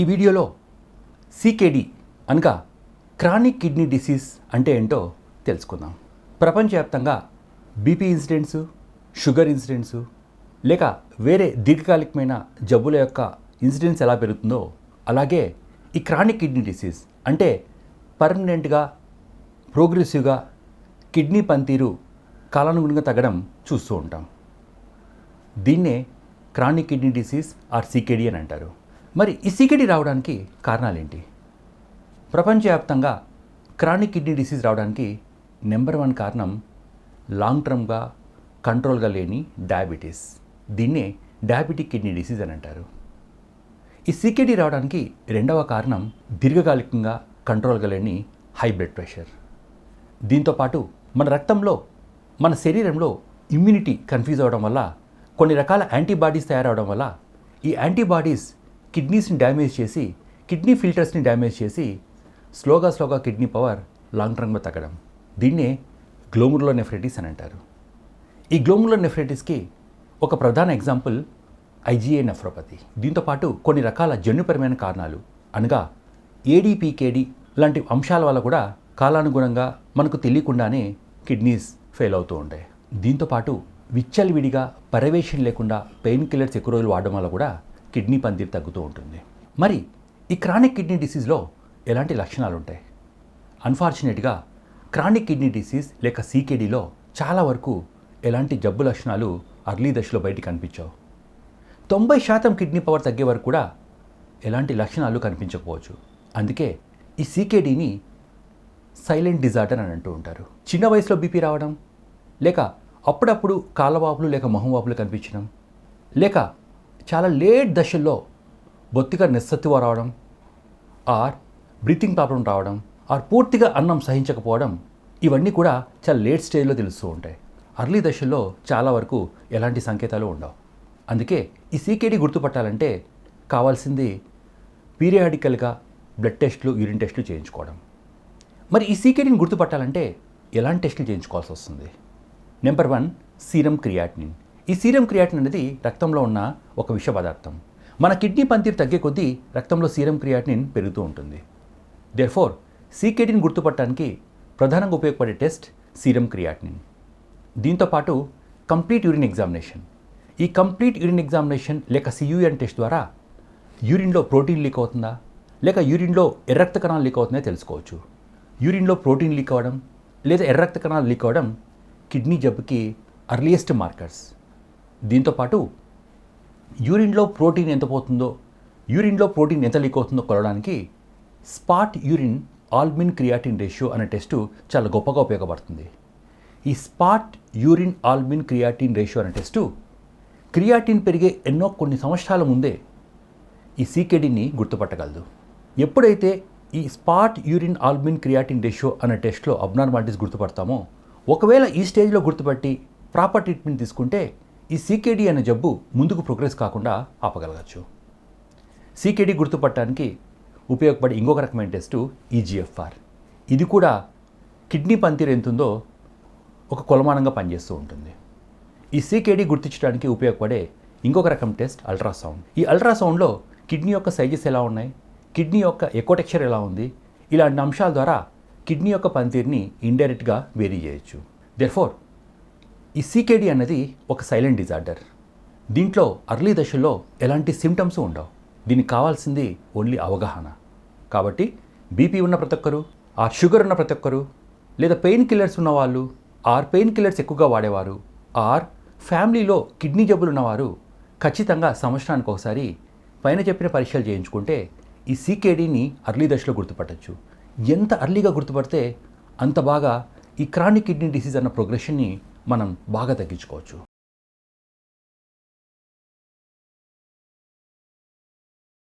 ఈ వీడియోలో సీకేడీ అనగా క్రానిక్ కిడ్నీ డిసీజ్ అంటే ఏంటో తెలుసుకుందాం. ప్రపంచవ్యాప్తంగా బీపీ ఇన్సిడెంట్సు షుగర్ ఇన్సిడెంట్సు లేక వేరే దీర్ఘకాలికమైన జబ్బుల యొక్క ఇన్సిడెన్స్ ఎలా పెరుగుతుందో అలాగే ఈ క్రానిక్ కిడ్నీ డిసీజ్ అంటే పర్మనెంట్గా ప్రోగ్రెసివ్గా కిడ్నీ పనితీరు కాలానుగుణంగా తగ్గడం చూస్తూ ఉంటాం. దీన్నే chronic kidney disease or CKD అని అంటారు. మరి ఈ సీకేడి రావడానికి కారణాలేంటి? ప్రపంచవ్యాప్తంగా క్రానిక్ కిడ్నీ డిసీజ్ రావడానికి నెంబర్ వన్ కారణం లాంగ్ టర్మ్గా కంట్రోల్గా లేని డయాబెటీస్. దీన్నే డయాబెటిక్ కిడ్నీ డిసీజ్ అని అంటారు. ఈ సీకేడి రావడానికి రెండవ కారణం దీర్ఘకాలికంగా కంట్రోల్గా లేని హై బ్లడ్ ప్రెషర్. దీంతోపాటు మన రక్తంలో మన శరీరంలో ఇమ్యూనిటీ కన్ఫ్యూజ్ అవ్వడం వల్ల కొన్ని రకాల యాంటీబాడీస్ తయారవడం వల్ల ఈ యాంటీబాడీస్ కిడ్నీస్ని డ్యామేజ్ చేసి కిడ్నీ ఫిల్టర్స్ని డ్యామేజ్ చేసి స్లోగా స్లోగా కిడ్నీ పవర్ లాంగ్ టర్మ్లో తగ్గడం. దీన్నే గ్లోమురులో నెఫ్రైటిస్ అని అంటారు. ఈ గ్లోమురులో నెఫ్రైటిస్కి ఒక ప్రధాన ఎగ్జాంపుల్ ఐజీఏ నెఫ్రోపతి. దీంతోపాటు కొన్ని రకాల జన్యుపరమైన కారణాలు అనగా ఏడీపీకేడి లాంటి అంశాల వల్ల కూడా కాలానుగుణంగా మనకు తెలియకుండానే కిడ్నీస్ ఫెయిల్ అవుతూ ఉంటాయి. దీంతోపాటు విచ్చలవిడిగా పర్యవేక్షణ లేకుండా పెయిన్ కిల్లర్స్ ఎక్కువ రోజులు వాడడం వల్ల కూడా కిడ్నీ పందిరి తగ్గుతూ ఉంటుంది. మరి ఈ క్రానిక్ కిడ్నీ డిసీజ్లో ఎలాంటి లక్షణాలు ఉంటాయి అన్ఫార్చునేట్గా క్రానిక్ కిడ్నీ డిసీజ్ లేక సీకేడీలో చాలా వరకు ఎలాంటి జబ్బు లక్షణాలు అర్లీ దశలో బయటికి కనిపించవు తొంభై శాతం కిడ్నీ పవర్ తగ్గే వరకు కూడా ఎలాంటి లక్షణాలు కనిపించకపోవచ్చు. అందుకే ఈ సీకేడీని సైలెంట్ డిజార్డర్ అని అంటూ ఉంటారు. చిన్న వయసులో బీపీ రావడం లేక అప్పుడప్పుడు కాళ్ళవాపులు లేక మొహం వాపులు కనిపించడం లేక చాలా లేట్ దశల్లో బొత్తిగా నిస్సత్తువ రావడం ఆర్ బ్రీతింగ్ ప్రాబ్లం రావడం ఆర్ పూర్తిగా అన్నం సహించకపోవడం ఇవన్నీ కూడా చాలా లేట్ స్టేజ్లో తెలుస్తూ ఉంటాయి. అర్లీ దశల్లో చాలా వరకు ఎలాంటి సంకేతాలు ఉండవు. అందుకే ఈ సీకేడీ గుర్తుపట్టాలంటే కావాల్సింది పీరియాడికల్గా బ్లడ్ టెస్ట్లు యూరిన్ టెస్ట్లు చేయించుకోవడం. మరి ఈ సీకేడీని గుర్తుపట్టాలంటే ఎలాంటి టెస్టులు చేయించుకోవాల్సి వస్తుంది? Number one serum creatinine. ఈ సీరం క్రియాటిన్ అనేది రక్తంలో ఉన్న ఒక విష పదార్థం. మన కిడ్నీ పనితీరు తగ్గే కొద్దీ రక్తంలో సీరం క్రియాటినిన్ పెరుగుతూ ఉంటుంది. దేర్ఫోర్ సీకెటిన్ గుర్తుపట్టడానికి ప్రధానంగా ఉపయోగపడే టెస్ట్ సీరం క్రియాటినిన్. దీంతోపాటు కంప్లీట్ యూరిన్ ఎగ్జామినేషన్. ఈ కంప్లీట్ యూరిన్ ఎగ్జామినేషన్ లేక సియూఎన్ టెస్ట్ ద్వారా యూరిన్లో ప్రోటీన్ లీక్ అవుతుందా? లేక యూరిన్లో ఎర్రక్త కణాలు లీక్ అవుతుందో తెలుసుకోవచ్చు. యూరిన్లో ప్రోటీన్ లీక్ అవ్వడం లేదా ఎర్రక్త కణాలు లీక్ అవ్వడం కిడ్నీ జబ్బుకి అర్లియెస్ట్ మార్కర్స్ దీంతోపాటు యూరిన్లో ప్రోటీన్ ఎంత పోతుందో యూరిన్లో ప్రోటీన్ ఎంత లీక్ అవుతుందో కొలవడానికి spot urine albumin creatine ratio అనే టెస్టు చాలా గొప్పగా ఉపయోగపడుతుంది. ఈ spot urine albumin creatine ratio అనే టెస్టు క్రియాటిన్ పెరిగే ఎన్నో కొన్ని సంవత్సరాల ముందే ఈ సీకేడీని గుర్తుపట్టగలదు. ఎప్పుడైతే ఈ spot urine albumin creatine ratio అనే టెస్ట్లో అబ్నార్మాలిటీస్ గుర్తుపడతామో ఒకవేళ ఈ స్టేజ్లో గుర్తుపట్టి ప్రాపర్ ట్రీట్మెంట్ తీసుకుంటే ఈ సీకేడీ అనే జబ్బు ముందుకు ప్రోగ్రెస్ కాకుండా ఆపగలగచ్చు. సీకేడీ గుర్తుపట్టడానికి ఉపయోగపడే ఇంకొక రకమైన టెస్టు ఈజీఎఫ్ఆర్ ఇది కూడా కిడ్నీ పంతిరు ఎంతుందో ఒక కొలమానంగా పనిచేస్తూ ఉంటుంది. ఈ సీకేడీ గుర్తించడానికి ఉపయోగపడే ఇంకొక రకం టెస్ట్ అల్ట్రాసౌండ్. ఈ అల్ట్రాసౌండ్లో కిడ్నీ యొక్క సైజెస్ ఎలా ఉన్నాయి? కిడ్నీ యొక్క ఎకోటెక్చర్ ఎలా ఉంది? ఇలాంటి అంశాల ద్వారా కిడ్నీ యొక్క పనితీరుని ఇండైరెక్ట్గా వేరీ చేయొచ్చు. దెర్ఫోర్ ఈ సీకేడీ అన్నది ఒక సైలెంట్ డిజార్డర్ దీంట్లో అర్లీ దశలో ఎలాంటి సిమ్టమ్స్ ఉండవు. దీనికి కావాల్సింది ఓన్లీ అవగాహన. కాబట్టి బీపీ ఉన్న ప్రతి ఒక్కరు ఆర్ షుగర్ ఉన్న ప్రతి ఒక్కరు లేదా పెయిన్ కిల్లర్స్ ఉన్నవాళ్ళు ఆర్ పెయిన్ కిల్లర్స్ ఎక్కువగా వాడేవారు ఆర్ ఫ్యామిలీలో కిడ్నీ జబ్బులు ఉన్నవారు ఖచ్చితంగా సంవత్సరానికి ఒకసారి పైన చెప్పిన పరీక్షలు చేయించుకుంటే ఈ సీకేడీని అర్లీ దశలో గుర్తుపట్టచ్చు. ఎంత అర్లీగా గుర్తుపడితే అంత బాగా ఈ క్రానిక్ కిడ్నీ డిసీజ్ అన్న ప్రోగ్రెషన్ని మనం బాగా తగ్గించుకోవచ్చు.